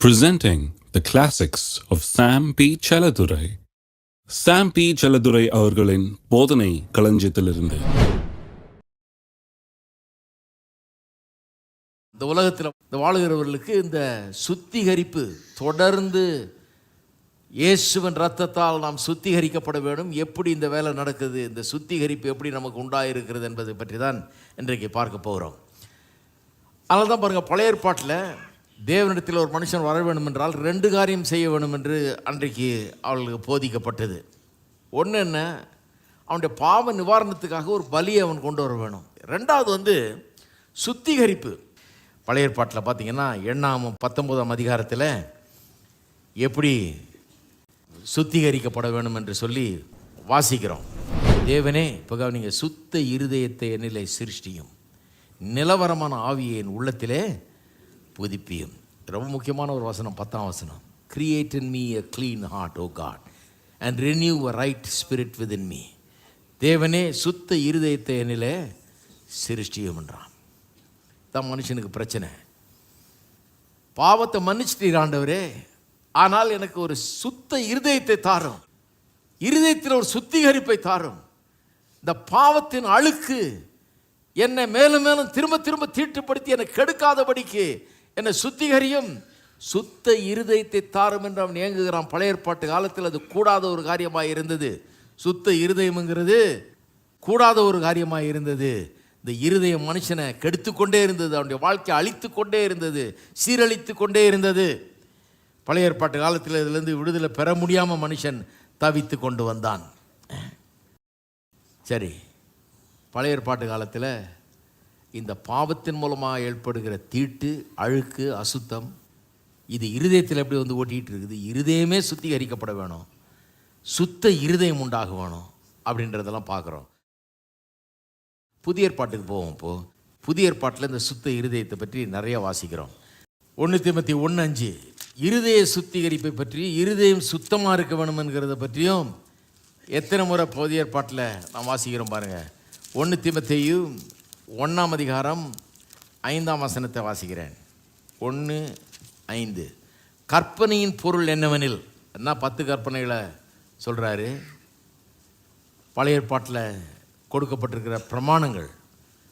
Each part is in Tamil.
presenting the classics of Sam P. Chaladurai. Sam P. Chaladurai அவர்களின் போதனை களஞ்சியத்திலிருந்து இந்த உலகத்தில் இந்த வாழுகிறவர்களுக்கு இந்த சுத்திகரிப்பு தொடர்ந்து இயேசுவின் ரத்தத்தால் நாம் சுத்திகரிக்கப்பட வேண்டும் எப்படி இந்த வேலை நடக்குது இந்த சுத்திகரிப்பு எப்படி நமக்கு உண்டாயிருக்கிறது என்பதை பற்றி தான் இன்றைக்கு பார்க்க போகிறோம் அதனால தான் பாருங்கள் பழைய ஏற்பாட்டில் தேவனிடத்தில் ஒரு மனுஷன் வர வேண்டும் என்றால் ரெண்டு காரியம் செய்ய வேண்டும் என்று அன்றைக்கு அவர்களுக்கு போதிக்கப்பட்டது. ஒன்று என்ன? அவனுடைய பாவ நிவாரணத்துக்காக ஒரு பலியை அவன் கொண்டு வர வேணும். ரெண்டாவது வந்து சுத்திகரிப்பு. பழைய ஏற்பாட்டில் பார்த்தீங்கன்னா எண்ணாமம் பத்தொன்பதாம் அதிகாரத்தில் எப்படி சுத்திகரிக்கப்பட வேண்டும் என்று சொல்லி வாசிக்கிறோம். தேவனே இப்போ நீங்கள் சுத்த இருதயத்தை என்னிலே சிருஷ்டியும். நிலவரமான ஆவியை என் உள்ளத்திலே புதுப்பியும். ரொம்ப முக்கியமான ஒரு வசனம் பத்தாம் வசனம். Create in me a clean heart O God and renew a right spirit within me தேவனே சுத்த இருதயத்தை என்னிலே சிருஷ்டியும் என்றான். தான் மனுஷனுக்கு பிரச்சனை. பாவத்தை மன்னிச்சிட்டீர் ஆண்டவரே ஆனால் எனக்கு ஒரு சுத்த இருதயத்தை தாரும். இருதயத்தில் ஒரு சுத்திகரிப்பை தாரும். இந்த பாவத்தின் அழுக்கு என்னை மேலும் மேலும் திரும்ப திரும்ப தீட்டுப்படுத்தி என்னை கெடுக்காதபடிக்கு என்னை சுத்திகரியும். சுத்த இருதயத்தை தாரும் என்று அவன் ஏங்குகிறான். பழைய ஏற்பாட்டு காலத்தில் அது கூடாத ஒரு காரியமாக இருந்தது. சுத்த இருதயம்ங்கிறது கூடாத ஒரு காரியமாக இருந்தது. இந்த இருதயம் மனுஷனை கெடுத்து கொண்டே இருந்தது. அவனுடைய வாழ்க்கையை அழித்து கொண்டே இருந்தது. சீரழித்து கொண்டே இருந்தது. பழைய ஏற்பாட்டு காலத்தில் இதிலிருந்து விடுதலை பெற முடியாமல் மனுஷன் தவித்து கொண்டு வந்தான். சரி. பழைய ஏற்பாட்டு காலத்தில் இந்த பாவத்தின் மூலமாக ஏற்படுகிற தீட்டு அழுக்கு அசுத்தம் இது இருதயத்தில் எப்படி வந்து ஓட்டிகிட்டு இருக்குது? இருதயமே சுத்திகரிக்கப்பட வேணும். சுத்த இருதயம் உண்டாக வேணும் அப்படின்றதெல்லாம் பார்க்குறோம். புதிய ஏற்பாட்டுக்கு போவோம் இப்போது புதிய ஏற்பாட்டில் இந்த சுத்த இருதயத்தை பற்றி நிறைய வாசிக்கிறோம். ஒன்று திமத்தி ஒன்று அஞ்சு. இருதய சுத்திகரிப்பை பற்றி இருதயம் சுத்தமாக இருக்க வேணும்ங்கிறத பற்றியும் எத்தனை முறை புதிய ஏற்பாட்டில் நான் வாசிக்கிறோம் பாருங்கள் ஒன்று திமத்தையும் ஒன்றாம் அதிகாரம் ஐந்தாம் வசனத்தை வாசிக்கிறேன். ஒன்று ஐந்து. கற்பனையின் பொருள் என்னவெனில் என்ன பத்து கற்பனைகளை சொல்கிறாரு பழைய ஏற்பாட்டில் கொடுக்கப்பட்டிருக்கிற பிரமாணங்கள்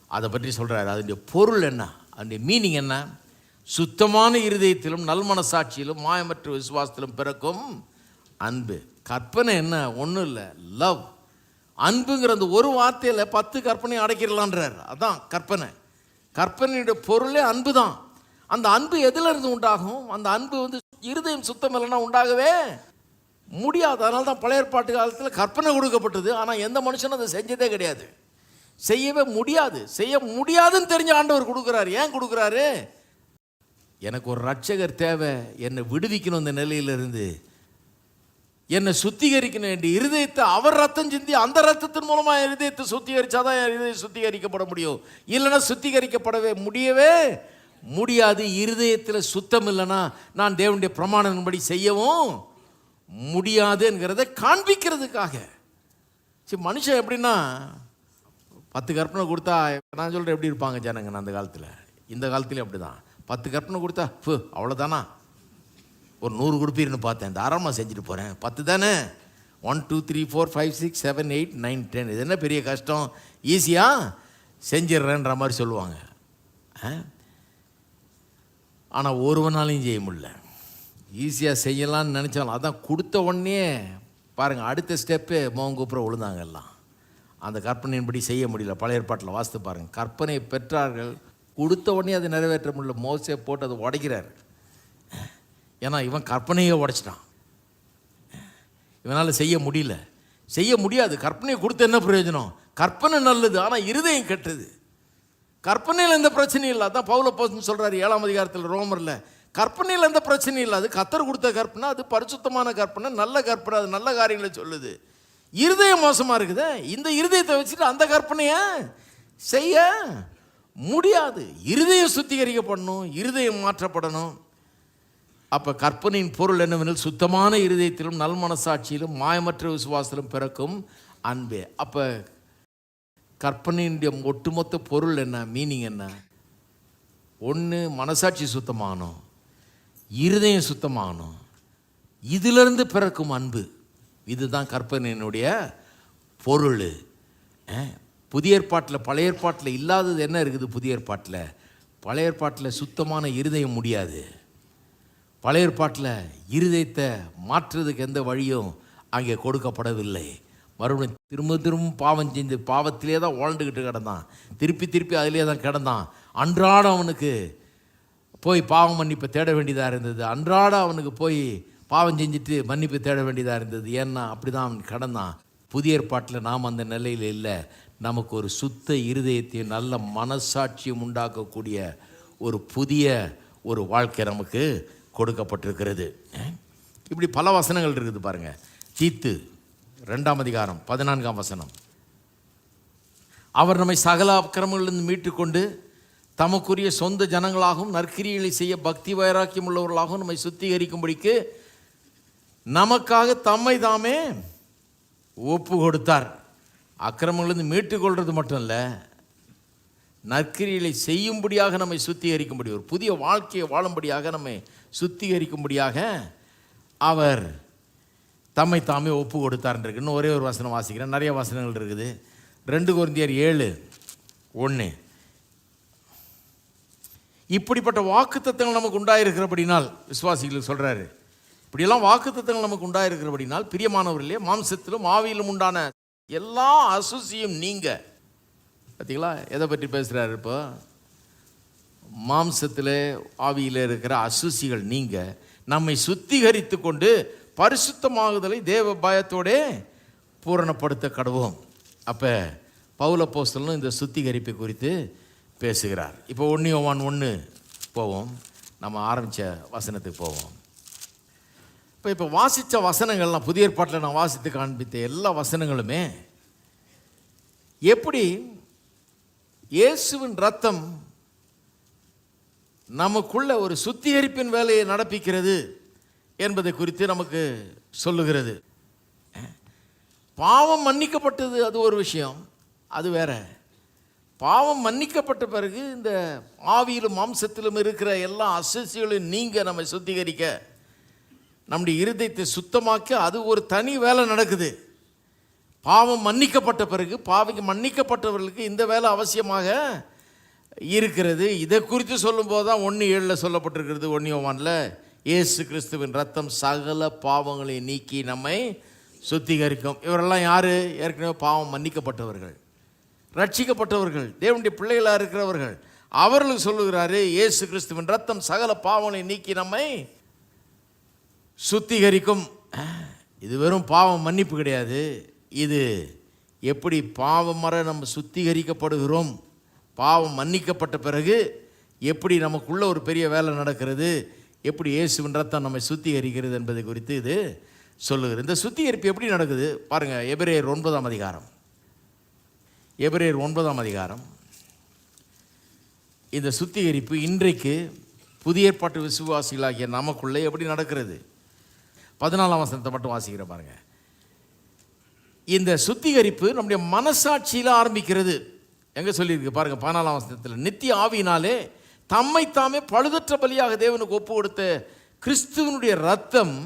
அதை பற்றி சொல்கிறாரு அதனுடைய பொருள் என்ன? அதனுடைய மீனிங் என்ன? சுத்தமான இருதயத்திலும் நல்மனசாட்சியிலும் மாயமற்ற விசுவாசத்திலும் பிறக்கும் அன்பு. கற்பனை என்ன? ஒன்றும் இல்லை. லவ் அன்புங்கிற அந்த ஒரு வார்த்தையில் பத்து கற்பனை அடைக்கிடலான்றார் அதான் கற்பனை. கற்பனையுடைய பொருளே அன்பு தான் அந்த அன்பு எதில் இருந்து உண்டாகும்? அந்த அன்பு வந்து இருதயம் சுத்தம் இல்லைன்னா உண்டாகவே முடியாது. அதனால தான் பழைய ஏற்பாட்டு காலத்தில் கற்பனை கொடுக்கப்பட்டது. ஆனால் எந்த மனுஷனும் அதை செஞ்சதே கிடையாது. செய்யவே முடியாது. செய்ய முடியாதுன்னு தெரிஞ்ச ஆண்டவர் கொடுக்குறாரு. ஏன் கொடுக்குறாரு? எனக்கு ஒரு ரட்சகர் தேவை. என்னை விடுவிக்கணும் இந்த நிலையிலிருந்து. என்னை சுத்திகரிக்கணும் என் இருதயத்தை அவர் ரத்தம் சிந்தி அந்த ரத்தத்தின் மூலமாக என் இருதயத்தை சுத்திகரிச்சாதான் என் இருதயம் சுத்திகரிக்கப்பட முடியும். இல்லைன்னா சுத்திகரிக்கப்படவே முடியவே முடியாது. இருதயத்தில் சுத்தம் இல்லைன்னா நான் தேவனுடைய பிரமாணத்தின்படி செய்யவும் முடியாதுங்கிறத காண்பிக்கிறதுக்காக. சரி மனுஷன் எப்படின்னா பத்து கற்பனை கொடுத்தா நான் சொல்கிறேன் எப்படி இருப்பாங்க ஜனங்க அந்த காலத்தில்? இந்த காலத்துலேயும் அப்படி தான் பத்து கற்பனை கொடுத்தா ஃபு அவ்வளோதானா ஒரு நூறு கொடுப்பீர்னு பார்த்தேன். தாராளமாக செஞ்சுட்டு போகிறேன் பத்து தானே? One two three four five six seven eight nine ten இது என்ன பெரிய கஷ்டம்? ஈஸியாக செஞ்சிடுறேன்ற மாதிரி சொல்லுவாங்க. ஆனால் ஒருவனாலையும் செய்ய முடியல. ஈஸியாக செய்யலாம்னு நினச்சாலும் அதான் கொடுத்த உடனே பாருங்கள் அடுத்த ஸ்டெப்பு மோங்கூப்புற விழுந்தாங்க எல்லாம். அந்த கற்பனையின்படி செய்ய முடியல. பழைய ஏற்பாட்டில் வாசித்து பாருங்கள் கற்பனை பெற்றார்கள் கொடுத்த உடனே அதை நிறைவேற்ற முடியல. மோசே போட்டு அதை உடைக்கிறார். ஏன்னா இவன் கற்பனையை உடைச்சிட்டான். இவனால் செய்ய முடியல. செய்ய முடியாது. கற்பனையை கொடுத்து என்ன பிரயோஜனம்? கற்பனை நல்லது ஆனால் இருதயம் கெட்டது. கற்பனையில் எந்த பிரச்சனையும் இல்லை. அதான் பவுல போஸ்ட்னு சொல்கிறார் ஏழாம் அதிகாரத்தில் ரோமரில். கற்பனையில் எந்த பிரச்சனையும் இல்லை. அது கத்தர் கொடுத்த கற்பனை அது பரிசுத்தமான கற்பனை நல்ல கற்பனை அது நல்ல காரியங்களை சொல்லுது. இருதயம் மோசமாக இருக்குதே. இந்த இருதயத்தை வச்சுட்டு அந்த கற்பனையை செய்ய முடியாது. இருதயம் சுத்திகரிக்கப்படணும் இருதயம் மாற்றப்படணும். அப்போ கற்பனையின் பொருள் என்னவெனில் சுத்தமான இருதயத்திலும் நல் மனசாட்சியிலும் மாயமற்ற விசுவாசத்திலும் பிறக்கும் அன்பே. அப்போ கற்பனையினுடைய ஒட்டுமொத்த பொருள் என்ன? மீனிங் என்ன? ஒன்று மனசாட்சி சுத்தமானோம். இருதயம் சுத்தமானோம். இதிலிருந்து பிறக்கும் அன்பு. இதுதான் கற்பனையினுடைய பொருள். புதிய ஏற்பாட்டில் பழைய ஏற்பாட்டில் இல்லாதது என்ன இருக்குது புதிய ஏற்பாட்டில்? பழைய ஏற்பாட்டில் சுத்தமான இருதயம் முடியாது. பழைய ஏற்பாட்டில் இருதயத்தை மாற்றுறதுக்கு எந்த வழியும் அங்கே கொடுக்கப்படவில்லை. மறுபடியும் திரும்ப திரும்ப பாவம் செஞ்சு பாவத்திலே தான் வாழ்ந்துக்கிட்டு கிடந்தான். திருப்பி திருப்பி அதிலே தான் கிடந்தான். அன்றாடம் அவனுக்கு போய் பாவம் மன்னிப்பை தேட வேண்டியதாக இருந்தது. அன்றாடம் அவனுக்கு போய் பாவம் செஞ்சுட்டு மன்னிப்பு தேட வேண்டியதாக இருந்தது. ஏன்னா அப்படி தான் அவன் கடந்தான். புதிய ஏற்பாட்டில் நாம் அந்த நிலையில் இல்லை. நமக்கு ஒரு சுத்த இருதயத்தையும் நல்ல மனசாட்சியும் உண்டாக்கக்கூடிய ஒரு புதிய ஒரு வாழ்க்கை நமக்கு கொடுக்கப்பட்டிருக்கிறது. இப்படி பல வசனங்கள் இருக்குது பாருங்கள் தீத்து ரெண்டாம் அதிகாரம் பதினான்காம் வசனம். அவர் நம்மை சகல அக்கிரமங்களிலிருந்து மீட்டுக்கொண்டு தமக்குரிய சொந்த ஜனங்களாகவும் நற்கிரியலை செய்ய பக்தி வைராக்கியம் உள்ளவர்களாகவும் நம்மை சுத்திகரிக்கும்படிக்கு நமக்காக தம்மை தாமே ஒப்பு கொடுத்தார். அக்கிரமங்களிலிருந்து மீட்டுக்கொள்வது மட்டும் இல்லை நற்கிரிகளை செய்யும்படியாக நம்மை சுத்திகரிக்கும்படி ஒரு புதிய வாழ்க்கையை வாழும்படியாக நம்மை சுத்திகரிக்கும்படியாக அவர் தம்மை தாமே ஒப்பு கொடுத்தார்ன்றிருக்கு. இன்னும் ஒரே ஒரு வசனம் வாசிக்கிறேன். நிறைய வசனங்கள் இருக்குது. ரெண்டு குருந்தியர் ஏழு ஒன்று இப்படிப்பட்ட வாக்குத்தத்தங்கள் நமக்கு உண்டாயிருக்கிறபடினால் விசுவாசிகளுக்கு சொல்கிறாரு இப்படியெல்லாம் வாக்குத்தத்தங்கள் நமக்கு உண்டாயிருக்கிறபடினால் பிரியமானவர்களே மாம்சத்திலும் ஆவியிலும் உண்டான எல்லா அசுசியும் நீங்க. பார்த்தீங்களா எதை பற்றி பேசுகிறாரு இப்போ? மாம்சத்தில் ஆவியில் இருக்கிற அசுசிகள் நீங்க நம்மை சுத்திகரித்து கொண்டு பரிசுத்தமாகுதலை தேவ பயத்தோடே பூரணப்படுத்த கடவோம் அப்போ பவுல போஸ்தலனும் இந்த சுத்திகரிப்பை குறித்து பேசுகிறார். இப்போ ஒன்று ஒன் ஒன்று போவோம். நம்ம ஆரம்பித்த வசனத்துக்கு போவோம். இப்போ இப்போ வாசித்த வசனங்கள்லாம் புதிய ஏற்பாட்டில் நான் வாசித்து காண்பித்த எல்லா வசனங்களுமே எப்படி இயேசுவின் ரத்தம் நமக்குள்ள ஒரு சுத்திகரிப்பின் வேலையை நடப்பிக்கிறது என்பதை குறித்து நமக்கு சொல்லுகிறது. பாவம் மன்னிக்கப்பட்டது அது ஒரு விஷயம் அது வேற. பாவம் மன்னிக்கப்பட்ட பிறகு இந்த ஆவியிலும் மாம்சத்திலும் இருக்கிற எல்லா அசசிகளையும் நீங்கள் நம்மை சுத்திகரிக்க நம்முடைய இருதயத்தை சுத்தமாக்க அது ஒரு தனி வேலை நடக்குது. பாவம் மன்னிக்கப்பட்ட பிறகு பாவிக்கு மன்னிக்கப்பட்டவர்களுக்கு இந்த வேலை அவசியமாக இருக்கிறது. இதை குறித்து சொல்லும்போது தான் ஒன்று ஏழில் சொல்லப்பட்டிருக்கிறது ஒன்றியவானில் இயேசு கிறிஸ்துவின் ரத்தம் சகல பாவங்களை நீக்கி நம்மை சுத்திகரிக்கும். இவரெல்லாம் யார்? ஏற்கனவே பாவம் மன்னிக்கப்பட்டவர்கள். ரட்சிக்கப்பட்டவர்கள் தேவனுடைய பிள்ளைகளாக இருக்கிறவர்கள். அவர்களுக்கு சொல்லுகிறாரு இயேசு கிறிஸ்துவின் ரத்தம் சகல பாவங்களை நீக்கி நம்மை சுத்திகரிக்கும். இது வெறும் பாவம் மன்னிப்பு கிடையாது. இது எப்படி பாவம் மற நம்ம சுத்திகரிக்கப்படுகிறோம்? பாவம் மன்னிக்கப்பட்ட பிறகு எப்படி நமக்குள்ளே ஒரு பெரிய வேலை நடக்கிறது? எப்படி இயேசுவின் ரத்தம் நம்மை சுத்திகரிக்கிறது என்பதை குறித்து இது சொல்லுகிறது. இந்த சுத்திகரிப்பு எப்படி நடக்குது? பாருங்கள் எபிரேயர் ஒன்பதாம் அதிகாரம். எபிரேயர் ஒன்பதாம் அதிகாரம். இந்த சுத்திகரிப்பு இன்றைக்கு புதிய ஏற்பாட்டு விசுவாசிகளாகிய நமக்குள்ளே எப்படி நடக்கிறது? பதினாலாம் வசனத்தை மட்டும் வாசிக்கிற பாருங்கள் இந்த சுத்திகரிப்பு நம்முடைய மனசாட்சியில் ஆரம்பிக்கிறது. எங்கே சொல்லியிருக்கு பாருங்க பதினாலாம் வசனத்தில் நித்திய ஆவியினாலே தம்மை தாமே பழுதற்ற பலியாக தேவனுக்கு ஒப்பு கொடுத்த கிறிஸ்துவனுடைய ரத்தம்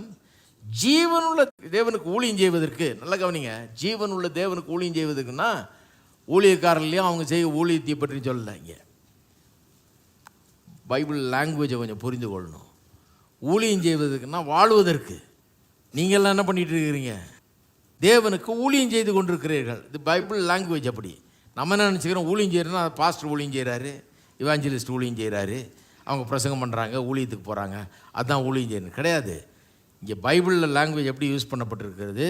ஜீவனுள்ள தேவனுக்கு ஊழியம் செய்வதற்கு. நல்ல கவனிங்க ஜீவனுள்ள தேவனுக்கு ஊழியம் செய்வதற்குன்னா ஊழியக்காரர்லையும் அவங்க செய்ய ஊழியத்தை பற்றி சொல்லலை இங்கே பைபிள் லாங்குவேஜை கொஞ்சம் புரிந்து கொள்ளணும். ஊழியம் செய்வதற்குன்னா வாழ்வதற்கு. நீங்கள்லாம் என்ன பண்ணிகிட்டு இருக்கிறீங்க? தேவனுக்கு ஊழியம் செய்து கொண்டிருக்கிறீர்கள். இது பைபிள் லாங்குவேஜ் அப்படி. நம்ம என்ன நினச்சிக்கிறோம்? ஊழியம் செய்யறோம்னா பாஸ்டர் ஊழியம் செய்கிறாரு இவாஞ்சலிஸ்ட் ஊழியம் செய்கிறாரு அவங்க பிரசங்கம் பண்ணுறாங்க ஊழியத்துக்கு போகிறாங்க அதுதான் ஊழியம் செய்யணும் கிடையாது. இங்கே பைபிளில் லாங்குவேஜ் எப்படி யூஸ் பண்ணப்பட்டிருக்கிறது?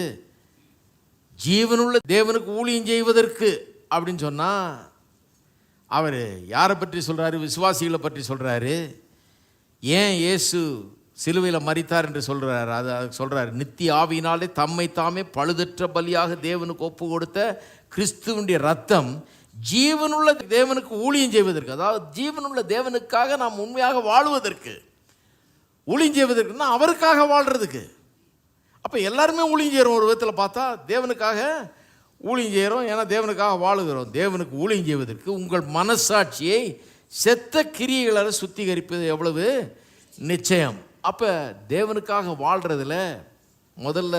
ஜீவனுள்ள தேவனுக்கு ஊழியம் செய்வதற்கு அப்படின்னு சொன்னால் அவர் யாரை பற்றி சொல்கிறாரு விசுவாசிகளை பற்றி சொல்கிறாரு ஏன் இயேசு சிலுவையில் மறித்தார் என்று சொல்கிறார் அது சொல்கிறார் நித்திய ஆவியினாலே தம்மை தாமே பழுதற்ற பலியாக தேவனுக்கு ஒப்பு கொடுத்த கிறிஸ்துவனுடைய ரத்தம் ஜீவனுள்ள தேவனுக்கு ஊழியம் செய்வதற்கு அதாவது ஜீவனுள்ள தேவனுக்காக நாம் உண்மையாக வாழுவதற்கு ஊழியம் செய்வதற்குன்னா அவருக்காக வாழ்கிறதுக்கு அப்போ எல்லாருமே ஊழியம் செய்கிறோம் ஒரு விதத்தில் பார்த்தா தேவனுக்காக ஊழியம் செய்கிறோம் ஏன்னா தேவனுக்காக வாழுகிறோம். தேவனுக்கு ஊழியம் செய்வதற்கு உங்கள் மனசாட்சியை செத்த கிரியைகளால் சுத்திகரிப்பது எவ்வளவு நிச்சயம். அப்போ தேவனுக்காக வாழ்கிறதுல முதல்ல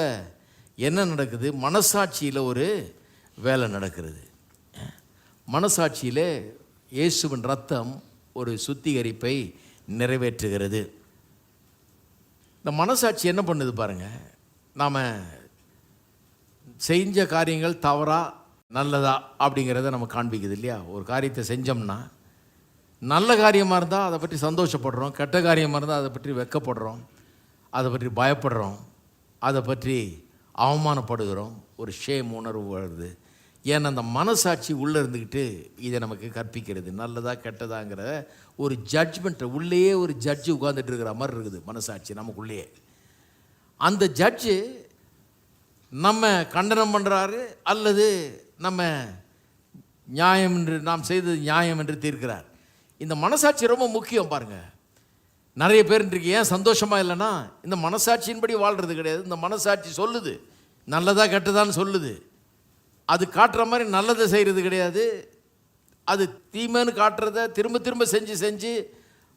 என்ன நடக்குது? மனசாட்சியில் ஒரு வேலை நடக்கிறது. மனசாட்சியில் இயேசுவின் ரத்தம் ஒரு சுத்திகரிப்பை நிறைவேற்றுகிறது. இந்த மனசாட்சி என்ன பண்ணுது பாருங்கள் நாம் செஞ்ச காரியங்கள் தவறா நல்லதா அப்படிங்கிறத நம்ம காண்பிக்குது இல்லையா? ஒரு காரியத்தை செஞ்சோம்னா நல்ல காரியமாக இருந்தால் அதை பற்றி சந்தோஷப்படுறோம் கெட்ட காரியமாக இருந்தால் அதை பற்றி வெக்கப்படுறோம் அதை பற்றி பயப்படுறோம் அதை பற்றி அவமானப்படுகிறோம். ஒரு ஷேம் உணர்வு வருது. ஏன்னா அந்த மனசாட்சி உள்ளே இருந்துக்கிட்டு இதை நமக்கு கற்பிக்கிறது. நல்லதா கெட்டதாங்கிற ஒரு ஜட்ஜ்மெண்ட்டை உள்ளேயே ஒரு ஜட்ஜு உட்காந்துட்டு இருக்கிற மாதிரி இருக்குது மனசாட்சி நமக்குள்ளேயே. அந்த ஜட்ஜு நம்ம கண்டனம் பண்ணுறாரு அல்லது நம்ம நியாயம் என்று நாம் செய்தது நியாயம் என்று தீர்க்கிறார். இந்த மனசாட்சி ரொம்ப முக்கியம் பாருங்க. நிறைய பேர் இன்றைக்கு ஏன் சந்தோஷமா இல்லைன்னா இந்த மனசாட்சியின்படி வாழ்றது கிடையாது. இந்த மனசாட்சி சொல்லுது நல்லதாக கெட்டதான்னு சொல்லுது. அது காட்டுற மாதிரி நல்லதை செய்கிறது கிடையாது. அது தீமைன்னு காட்டுறத திரும்ப திரும்ப செஞ்சு செஞ்சு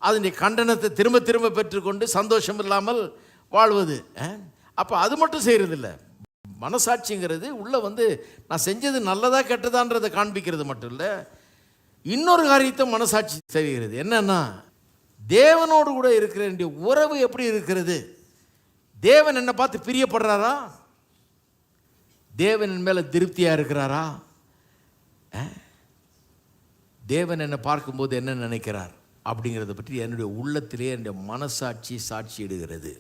அதனுடைய கண்டனத்தை திரும்ப திரும்ப பெற்றுக்கொண்டு சந்தோஷம் இல்லாமல் வாழ்வது அப்போ அது மட்டும் செய்கிறதில்ல மனசாட்சிங்கிறது உள்ளே வந்து நான் செஞ்சது நல்லதாக கெட்டதான்றதை காண்பிக்கிறது மட்டும் இல்லை இன்னொரு காரியத்தை மனசாட்சி செய்கிறது. என்னன்னா தேவனோடு கூட இருக்கிற என்னுடைய உறவு எப்படி இருக்கிறது? தேவன் என்னை பார்த்து பிரியப்படுறாரா? தேவன் என் மேலே திருப்தியாக இருக்கிறாரா? தேவன் என்னை பார்க்கும்போது என்ன நினைக்கிறார்? அப்படிங்கிறத பற்றி என்னுடைய உள்ளத்திலே என்னுடைய மனசாட்சி சாட்சி இடுகிறது.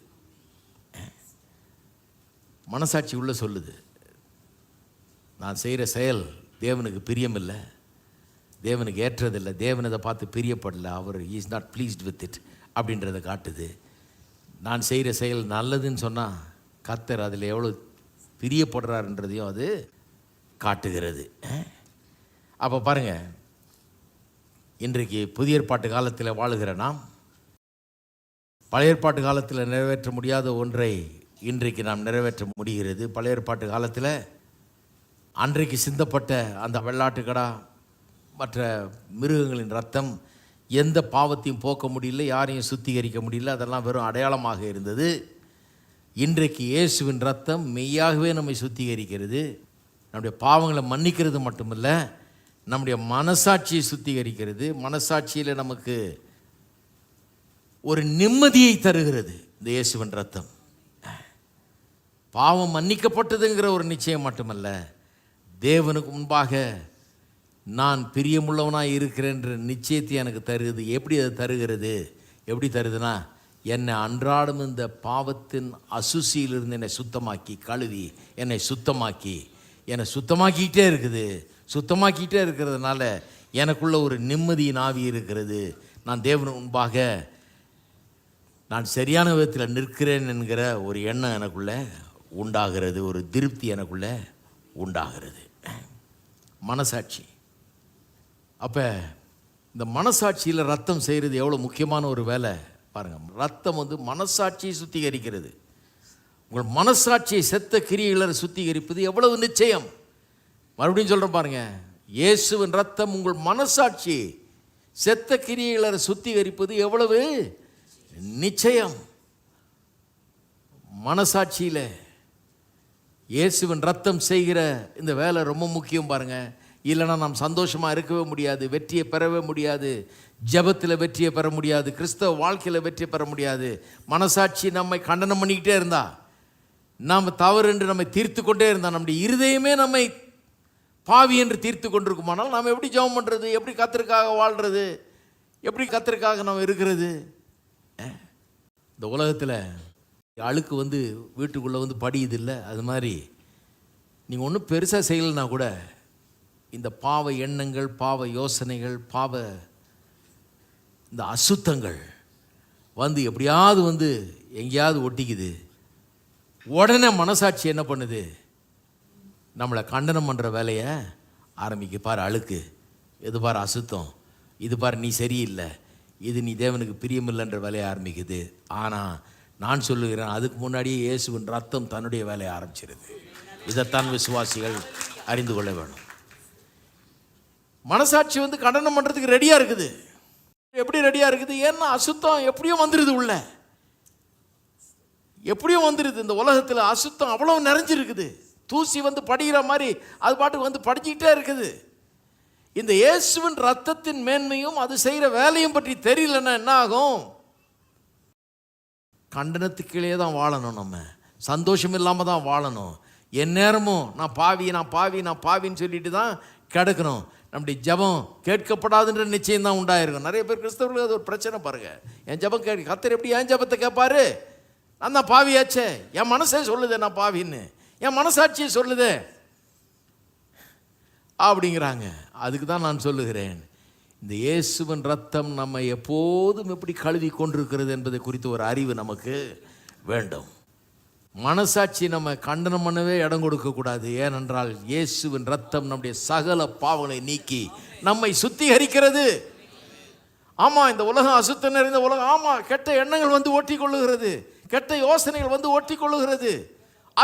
மனசாட்சி உள்ள சொல்லுது. நான் செய்கிற செயல் தேவனுக்கு பிரியமில்லை. தேவனுக்கு ஏற்றதில்லை. தேவன் அதை பார்த்து பிரியப்படலை. அவர் is not pleased with it அப்படின்றத காட்டுது. நான் செய்கிற செயல் நல்லதுன்னு சொன்னால் கத்தர் அதில் எவ்வளோ பிரியப்படுறாருன்றதையும் அது காட்டுகிறது. அப்போ பாருங்க. இன்றைக்கு புதிய ஏற்பாட்டு காலத்தில் வாழுகிற நாம் பழைய ஏற்பாட்டு காலத்தில் நிறைவேற்ற முடியாத ஒன்றை இன்றைக்கு நாம் நிறைவேற்ற முடிகிறது. பழைய ஏற்பாட்டு காலத்தில் அன்றைக்கு சிந்தப்பட்ட அந்த வெள்ளாட்டுக்கடா மற்ற மிருகங்களின் ரத்தம் எந்த பாவத்தையும் போக்க முடியல யாரையும் சுத்திகரிக்க முடியல அதெல்லாம் வெறும் அடையாளமாக இருந்தது. இன்றைக்கு இயேசுவின் ரத்தம் மெய்யாகவே நம்மை சுத்திகரிக்கிறது. நம்முடைய பாவங்களை மன்னிக்கிறது மட்டுமல்ல நம்முடைய மனசாட்சியை சுத்திகரிக்கிறது. மனசாட்சியில் நமக்கு ஒரு நிம்மதியை தருகிறது இந்த இயேசுவின் ரத்தம். பாவம் மன்னிக்கப்பட்டதுங்கிற ஒரு நிச்சயம் மட்டுமல்ல தேவனுக்கு முன்பாக நான் பிரியமுள்ளவனாக இருக்கிறேன்ற நிச்சயத்தை எனக்கு தருகிறது எப்படி அது தருகிறது? எப்படி தருதுன்னா என்னை அன்றாடம் இந்த பாவத்தின் அசுசியிலிருந்து என்னை சுத்தமாக்கி கழுவி என்னை சுத்தமாக்கி என்னை சுத்தமாக்கிக்கிட்டே இருக்குது. சுத்தமாக்கிட்டே இருக்கிறதுனால எனக்குள்ள ஒரு நிம்மதியின் ஆவி இருக்கிறது. நான் தேவன் முன்பாக நான் சரியான விதத்தில் நிற்கிறேன் என்கிற ஒரு எண்ணம் எனக்குள்ள உண்டாகிறது. ஒரு திருப்தி எனக்குள்ள உண்டாகிறது. மனசாட்சி. அப்போ இந்த மனசாட்சியில் ரத்தம் செய்கிறது எவ்வளோ முக்கியமான ஒரு வேலை? பாருங்கள் ரத்தம் வந்து மனசாட்சியை சுத்திகரிக்கிறது. உங்கள் மனசாட்சியை செத்த கிரியைகளை சுத்திகரிப்பது எவ்வளவு நிச்சயம்? மறுபடியும் சொல்கிறேன் பாருங்க இயேசுவின் ரத்தம் உங்கள் மனசாட்சி செத்த கிரியைகளை சுத்திகரிப்பது எவ்வளவு நிச்சயம்? மனசாட்சியில் இயேசுவின் ரத்தம் செய்கிற இந்த வேலை ரொம்ப முக்கியம் பாருங்கள் இல்லைன்னா நாம் சந்தோஷமாக இருக்கவே முடியாது வெற்றியை பெறவே முடியாது ஜெபத்தில் வெற்றியை பெற முடியாது கிறிஸ்தவ வாழ்க்கையில் வெற்றியை பெற முடியாது. மனசாட்சி நம்மை கண்டனம் பண்ணிக்கிட்டே இருந்தா நாம் தவறு என்று நம்மை தீர்த்து கொண்டே இருந்தால் நம்முடைய இருதயமே நம்மை பாவி என்று தீர்த்து கொண்டிருக்குமானால் நாம் எப்படி ஜெபம் பண்ணுறது எப்படி கத்திற்காக வாழ்கிறது எப்படி கத்திற்காக நம்ம இருக்கிறது? இந்த உலகத்தில் அழுக்கு வந்து வீட்டுக்குள்ளே வந்து படியுது இல்லை அது மாதிரி. நீங்கள் ஒன்றும் பெருசாக செய்யலைன்னா கூட இந்த பாவ எண்ணங்கள் பாவ யோசனைகள் பாவ இந்த அசுத்தங்கள் வந்து எப்படியாவது வந்து எங்கேயாவது ஒட்டிக்குது. உடனே மனசாட்சி என்ன பண்ணுது? நம்மளை கண்டனம் பண்ணுற வேலையை ஆரம்பிக்க. பார் அழுக்கு. இது பார் அசுத்தம். இது பார் நீ சரியில்லை. இது நீ தேவனுக்கு பிரியமில்லைன்ற வேலையை ஆரம்பிக்குது. ஆனால் நான் சொல்லுகிறேன் அதுக்கு முன்னாடியே இயேசுவின் ரத்தம் தன்னுடைய வேலையை ஆரம்பிச்சிருது. இதைத்தான் விசுவாசிகள் அறிந்து கொள்ள வேணும் மனசாட்சி வந்து கண்டனம் பண்ணுறதுக்கு ரெடியாக இருக்குது. எப்படி ரெடியாக இருக்குது? ஏன்னா அசுத்தம் எப்படியும் வந்துடுது உள்ள. எப்படியும் வந்துடுது இந்த உலகத்தில். அசுத்தம் அவ்வளோ நிறைஞ்சிருக்குது. தூசி வந்து படிக்கிற மாதிரி அது பாட்டுக்கு வந்து படிச்சுக்கிட்டே இருக்குது. இந்த இயேசுவின் ரத்தத்தின் மேன்மையும் அது செய்கிற வேலையும் பற்றி தெரியலன்னா என்ன ஆகும்? கண்டனத்துக்கீழே தான் வாழணும் நம்ம. சந்தோஷம் இல்லாமல் தான் வாழணும். எந்நேரமும் நான் பாவி நான் பாவி நான் பாவின்னு சொல்லிட்டு தான் கிடக்கணும். நம்முடைய ஜெபம் கேட்கப்படாதுன்ற நிச்சயம் தான் உண்டாயிருக்கும். நிறைய பேர் கிறிஸ்தவர்களுக்கு அது ஒரு பிரச்சனை பாருங்க. என் ஜெபம் கேட்க கத்தர் எப்படி என் ஜெபத்தை கேட்பாரு? நான் தான் பாவியாச்சே என் மனசே சொல்லுதே நான் பாவின்னு. என் மனசாட்சியை சொல்லுதே. அப்படிங்கிறாங்க. அதுக்கு தான் நான் சொல்லுகிறேன். இந்த இயேசுவின் ரத்தம் நம்ம எப்போதும் எப்படி கழுவி கொண்டிருக்கிறது என்பதை குறித்து ஒரு அறிவு நமக்கு வேண்டும். மனசாட்சி நம்ம கண்டனம் பண்ணவே இடம் கொடுக்கக்கூடாது ஏனென்றால் இயேசுவின் ரத்தம் நம்முடைய சகல பாவங்களை நீக்கி நம்மை சுத்திகரிக்கிறது. ஆமாம் இந்த உலகம் அசுத்தம் நிறைந்த உலகம். ஆமாம் கெட்ட எண்ணங்கள் வந்து ஓட்டி கொள்ளுகிறது கெட்ட யோசனைகள் வந்து ஓட்டி கொள்ளுகிறது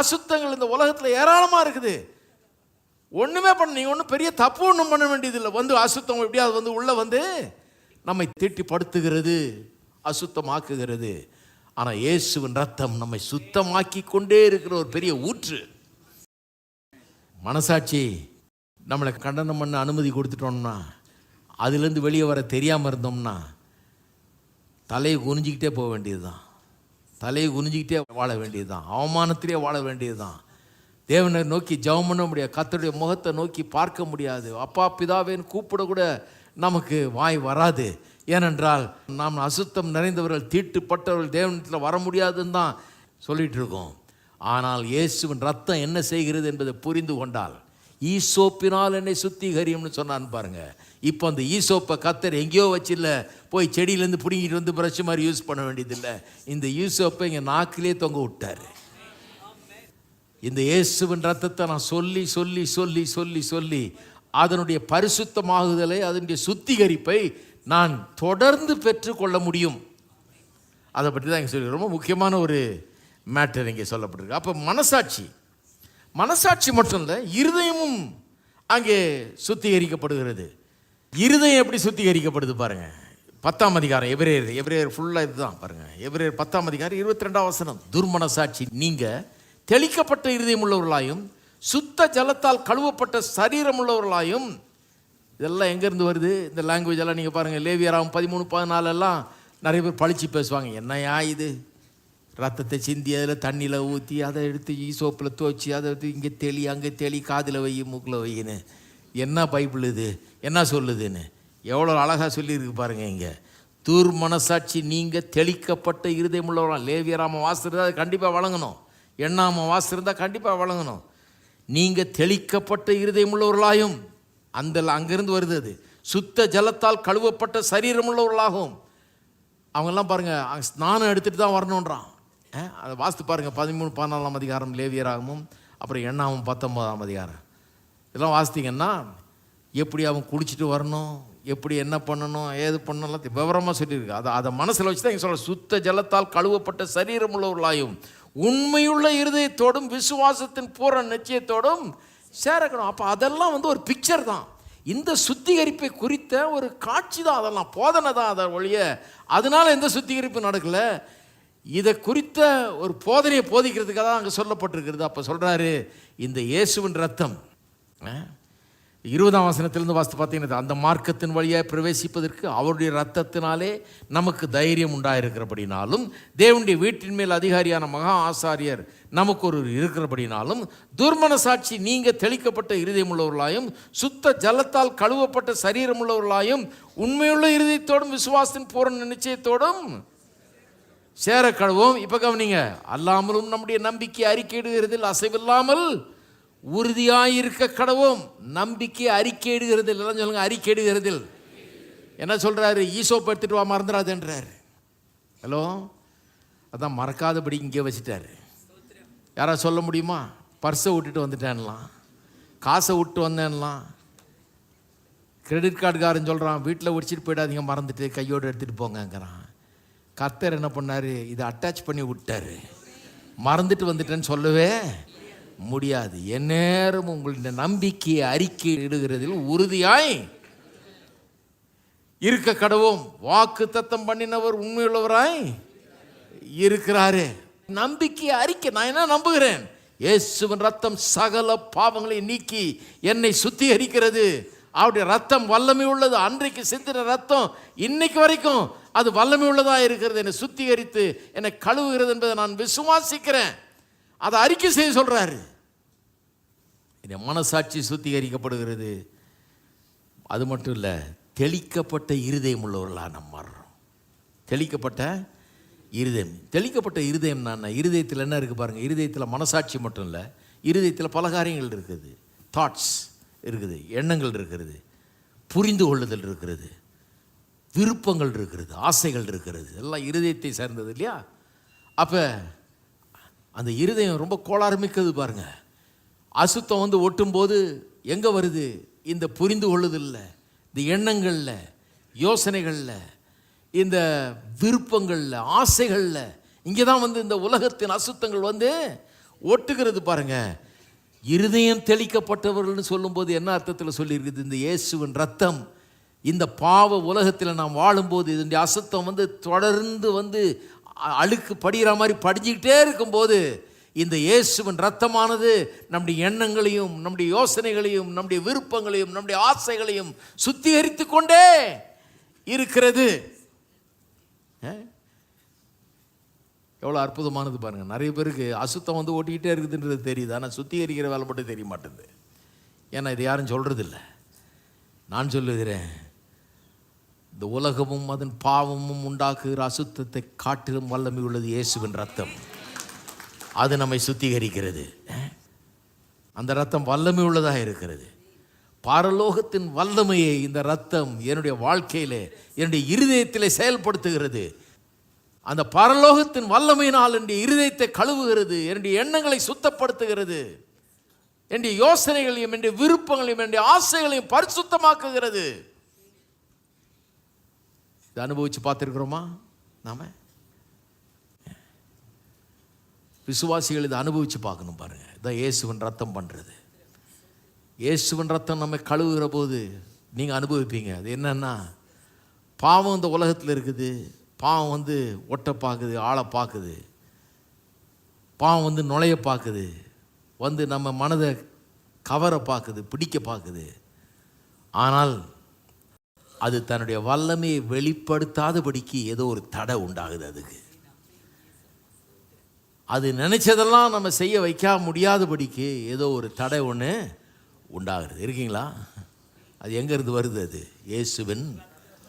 அசுத்தங்கள் இந்த உலகத்தில் ஏராளமாக இருக்குது. ஒன்றுமே பண்ண நீங்கள் ஒன்றும் பெரிய தப்பு ஒன்றும் பண்ண வேண்டியதில்லை. வந்து அசுத்தம் எப்படியாவது வந்து உள்ளே வந்து நம்மை தீட்டி படுத்துகிறது அசுத்தமாக்குகிறது. ஆனால் இயேசுவின் ரத்தம் நம்மை சுத்தமாக்கி கொண்டே இருக்கிற ஒரு பெரிய ஊற்று. மனசாட்சி நம்மளை கண்டனம் பண்ண அனுமதி கொடுத்துட்டோம்னா அதுலேருந்து வெளியே வர தெரியாமல் இருந்தோம்னா தலையை குனிஞ்சிக்கிட்டே போக வேண்டியது தான் தலையை குனிஞ்சிக்கிட்டே வாழ வேண்டியது தான் அவமானத்திலே வாழ வேண்டியது தான் தேவனை நோக்கி ஜெபம் பண்ண முடியாது. கத்தருடைய முகத்தை நோக்கி பார்க்க முடியாது. அப்பா பிதாவேன்னு கூப்பிட கூட நமக்கு வாய் வராது. ஏனென்றால் நாம் அசுத்தம் நிறைந்தவர்கள் தீட்டுப்பட்டவர்கள் தேவனத்தில் வர முடியாதுன்னு தான் சொல்லிட்டு இருக்கோம். ஆனால் இயேசுவின் ரத்தம் என்ன செய்கிறது என்பதை புரிந்து கொண்டால் ஈசோப்பினால் என்னை சுத்திகரியும்னு சொன்னான்னு பாருங்கள் இப்போ அந்த ஈசோப்பை கத்தர் எங்கேயோ வச்சில்ல போய் செடியிலேருந்து பிடுங்கிட்டு வந்து ப்ரஷ் மாதிரி யூஸ் பண்ண வேண்டியதில்லை. இந்த ஈசோப்பை இங்கே நாக்கிலே தொங்க விட்டாரு. இந்த இயேசுவின் ரத்தத்தை நான் சொல்லி சொல்லி சொல்லி சொல்லி சொல்லி அதனுடைய பரிசுத்தமாகுதலை அதனுடைய சுத்திகரிப்பை நான் தொடர்ந்து பெற்றுக்கொள்ள முடியும். அதை பற்றி தான் இங்கே சொல்லி ரொம்ப முக்கியமான ஒரு மேட்டர் இங்கே சொல்லப்பட்டிருக்கு. அப்போ மனசாட்சி. மனசாட்சி மட்டும் இல்லை இருதயமும் அங்கே சுத்திகரிக்கப்படுகிறது. இருதயம் எப்படி சுத்திகரிக்கப்படுது பாருங்கள் பத்தாம் அதிகாரம் எபிரேயர் எபிரேயர் ஃபுல்லாக இதுதான் பாருங்கள் எபிரேயர் பத்தாம் அதிகாரம் இருபத்தி ரெண்டாம் வசனம். துர்மனசாட்சி நீங்கள் தெளிக்கப்பட்ட இருதயம் உள்ளவர்களாயும் சுத்த ஜலத்தால் கழுவப்பட்ட சரீரம் உள்ளவர்களாயும் இதெல்லாம் எங்கேருந்து வருது? இந்த லாங்குவேஜ் எல்லாம் நீங்கள் பாருங்கள் லேவியராகும் பதிமூணு பதினாலெல்லாம் நிறைய பேர் பழிச்சு பேசுவாங்க. என்னையா இது? ரத்தத்தை சிந்தி அதில் தண்ணியில் ஊற்றி அதை எடுத்து ஈசோப்பில் துவச்சி அதை எடுத்து இங்கே தெளி அங்கே தெளி காதில் வை மூக்கில் வையின்னு என்ன பைபிள் இது? என்ன சொல்லுதுன்னு? எவ்வளோ அழகாக சொல்லியிருக்கு பாருங்கள் இங்கே. தூர் மனசாட்சி நீங்கள் தெளிக்கப்பட்ட இருதயம் உள்ளவர்களாம் லேவியராம வாசிருந்தால் அது கண்டிப்பாக வழங்கணும். எண்ணாம வாசிருந்தால் கண்டிப்பாக வழங்கணும். நீங்கள் தெளிக்கப்பட்ட இருதயம் உள்ளவர்களாயும் அந்த அங்கேருந்து வருது அது. சுத்த ஜலத்தால் கழுவப்பட்ட சரீரம் உள்ளவர்களாகும் அவங்கெல்லாம் பாருங்கள் ஸ்நானம் எடுத்துகிட்டு தான் வரணுன்றான். அதை வாஸ்து பாருங்கள் பதிமூணு பதினாலாம் அதிகாரம் லேவியராகவும் அப்புறம் எண்ணாவும் பத்தொன்பதாம் அதிகாரம். இதெல்லாம் வாசித்தீங்கன்னா எப்படி அவன் குடிச்சிட்டு வரணும் எப்படி என்ன பண்ணணும் ஏது பண்ணலாம் விவரமாக சொல்லியிருக்கு. அதை அதை மனசில் வச்சு தான் இங்கே சொல்ல சுத்த ஜலத்தால் கழுவப்பட்ட சரீரம் உள்ளவர்களாயும் உண்மையுள்ள இருதயத்தோடும் விசுவாசத்தின் பூர நிச்சயத்தோடும் சேரக்கணும் அப்போ அதெல்லாம் வந்து ஒரு பிக்சர் தான். இந்த சுத்திகரிப்பை குறித்த ஒரு காட்சி தான் அதெல்லாம். போதனை தான் அதை ஒழிய. அதனால எந்த சுத்திகரிப்பு நடக்கலை. இதை குறித்த ஒரு போதனையை போதிக்கிறதுக்காக தான் அங்கே சொல்லப்பட்டிருக்கிறது. அப்போ சொல்கிறாரு இந்த இயேசுவின் ரத்தம். இருபதாம் வசனத்திலிருந்து வாஸ்து பார்த்தீங்கன்னா அந்த மார்க்கத்தின் வழியாக பிரவேசிப்பதற்கு அவருடைய ரத்தத்தினாலே நமக்கு தைரியம் உண்டாயிருக்கிறபடினாலும் தேவனுடைய வீட்டின் மேல் அதிகாரியான மகா ஆசாரியர் நமக்கு ஒரு இருக்கிறபடினாலும் துர்மன சாட்சி நீங்க தெளிக்கப்பட்ட இருதயம் உள்ளவர்களாயும் சுத்த ஜலத்தால் கழுவப்பட்ட சரீரம் உள்ளவர்களாயும் உண்மையுள்ள இருதயத்தோடும் விசுவாசத்தின் பூரண நிச்சயத்தோடும் சேர கழுவோம். இப்போ கவனிங்க அல்லாமலும் நம்முடைய நம்பிக்கை அறிக்கையிடுகிறதில் அசைவில்லாமல் உறுதியாயிருக்க கடவோம். நம்பிக்கை அறிக்கையிடுகிறதில் எல்லாம் சொல்லுங்க அறிக்கையிடுகிறதில். என்ன சொல்கிறாரு ஈசோ படுத்துட்டு வா மறந்துடாதுன்றார் ஹலோ? அதான் மறக்காதபடி இங்கே வச்சுட்டாரு. யாரா சொல்ல முடியுமா? பர்ஸை விட்டுட்டு வந்துட்டேன்லாம். காசை விட்டு வந்தேன்லாம். கிரெடிட் கார்டுக்காரன் சொல்கிறான் வீட்டில் ஒடிச்சிட்டு போயிடாதீங்க மறந்துட்டு கையோடு எடுத்துகிட்டு போங்கங்கிறான். கர்த்தர் என்ன பண்ணார்? இதை அட்டாச் பண்ணி விட்டாரு. மறந்துட்டு வந்துட்டேன்னு சொல்லவே முடியாது. எந்நேரம் உங்களுடைய நம்பிக்கையை அறிக்கை இடுகிறதில் உறுதியாய் இருக்க கடவும் வாக்கு தத்தம் பண்ணினவர் உண்மையுள்ளவராய் இருக்கிறாரு. நம்பிக்கையை அறிக்கை. நான் என்ன நம்புகிறேன்? இயேசுவின் ரத்தம் சகல பாவங்களை நீக்கி என்னை சுத்திகரிக்கிறது. அவருடைய ரத்தம் வல்லமை உள்ளது. அன்றைக்கு சிந்தின ரத்தம் இன்னைக்கு வரைக்கும் அது வல்லமை உள்ளதாக இருக்கிறது. என்னை சுத்திகரித்து என்னை கழுவுகிறது என்பதை நான் விசுவாசிக்கிறேன். அதை அறிக்கை செய்ய சொல்கிறாரு என் மனசாட்சி சுத்திகரிக்கப்படுகிறது. அது மட்டும் இல்லை தெளிக்கப்பட்ட இருதயம் உள்ளவர்களாக நம்ம மாறுறோம் தெளிக்கப்பட்ட இருதயம். தெளிக்கப்பட்ட இருதயம் நான் இருதயத்தில் என்ன இருக்குது பாருங்கள் இருதயத்தில் மனசாட்சி மட்டும் இல்லை இருதயத்தில் பல காரியங்கள் இருக்குது. தாட்ஸ் இருக்குது எண்ணங்கள் இருக்கிறது புரிந்து கொள்ளுதல் இருக்கிறது விருப்பங்கள் இருக்கிறது ஆசைகள் இருக்கிறது எல்லாம் இருதயத்தை சேர்ந்தது இல்லையா? அப்போ அந்த இருதயம் ரொம்ப கோளாறு பாருங்கள் அசுத்தம் வந்து ஒட்டும்போது எங்கே வருது? இந்த புரிந்து கொள்ளுதலில் இந்த எண்ணங்களில் யோசனைகளில் இந்த விருப்பங்களில் ஆசைகளில் இங்கே தான் வந்து இந்த உலகத்தின் அசுத்தங்கள் வந்து ஒட்டுகிறது பாருங்க. இருதயம் தெளிக்கப்பட்டவர்கள்னு சொல்லும்போது என்ன அர்த்தத்தில் சொல்லியிருக்குது? இந்த இயேசுவின் ரத்தம் இந்த பாவ உலகத்தில் நாம் வாழும்போது இதனுடைய அசுத்தம் வந்து தொடர்ந்து வந்து அ- அழுக்கு படிகிற மாதிரி படிஞ்சுக்கிட்டே இருக்கும்போது இந்த இயேசுவின் ரத்தமானது நம்முடைய எண்ணங்களையும் நம்முடைய யோசனைகளையும் நம்முடைய விருப்பங்களையும் நம்முடைய ஆசைகளையும் சுத்திகரித்து கொண்டே இருக்கிறது. எவ்வளோ அற்புதமானது பாருங்கள் நிறைய பேருக்கு அசுத்தம் வந்து ஓட்டிக்கிட்டே இருக்குதுன்றது தெரியுது. ஆனால் சுத்திகரிக்கிற வேலை மட்டும் தெரிய மாட்டேங்குது. ஏன்னா இது யாரும் சொல்கிறதில்ல நான் சொல்லுகிறேன் இந்த உலகமும் அதன் பாவமும் உண்டாக்குகிற அசுத்தத்தை காட்டிலும் வல்லமை உள்ளது இயேசுவின் ரத்தம் அது நம்மை சுத்திகரிக்கிறது. அந்த ரத்தம் வல்லமை உள்ளதாக இருக்கிறது. பாரலோகத்தின் வல்லமையை இந்த ரத்தம் என்னுடைய வாழ்க்கையிலே என்னுடைய இருதயத்திலே செயல்படுத்துகிறது. அந்த பரலோகத்தின் வல்லமையினால் என்னுடைய இருதயத்தை கழுவுகிறது என்னுடைய எண்ணங்களை சுத்தப்படுத்துகிறது. என்னுடைய யோசனைகளையும் என்னுடைய விருப்பங்களையும் என்னுடைய ஆசைகளையும் பரிசுத்தமாக்குகிறது. இதை அனுபவிச்சு பார்த்துருக்குறோமா நாம? விசுவாசிகள் இதை அனுபவிச்சு பார்க்கணும் பாருங்க. இதான் இயேசுவின் ரத்தம் பண்ணுறது இயேசுவின் ரத்தம் நம்ம கழுவுகிற போது நீங்கள் அனுபவிப்பீங்க. அது என்னன்னா பாவம் இந்த உலகத்தில் இருக்குது. பாவம் வந்து ஒட்ட பார்க்குது ஆளை பார்க்குது பாவம் வந்து நுழைய பார்க்குது வந்து நம்ம மனதை கவர பார்க்குது பிடிக்க பார்க்குது ஆனால் அது தன்னுடைய வல்லமையை வெளிப்படுத்தாதபடிக்கு ஏதோ ஒரு தடை உண்டாகுது அதுக்கு. அது நினைச்சதெல்லாம் நம்ம செய்ய வைக்க முடியாதபடிக்கு ஏதோ ஒரு தடை ஒன்று உண்டாகிறது. இருக்கீங்களா? அது எங்கேருந்து வருது அது? இயேசுவின்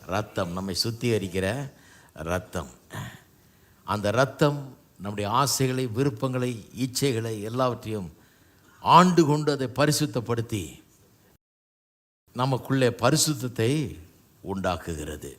ரத்தம் நம்மை சுத்திகரிக்கிற ரத்தம். அந்த ரத்தம் நம்முடைய ஆசைகளை விருப்பங்களை இச்சைகளை எல்லாவற்றையும் ஆண்டு கொண்டு அதை பரிசுத்தப்படுத்தி நமக்குள்ளே பரிசுத்தத்தை உண்டாக்குகிறது.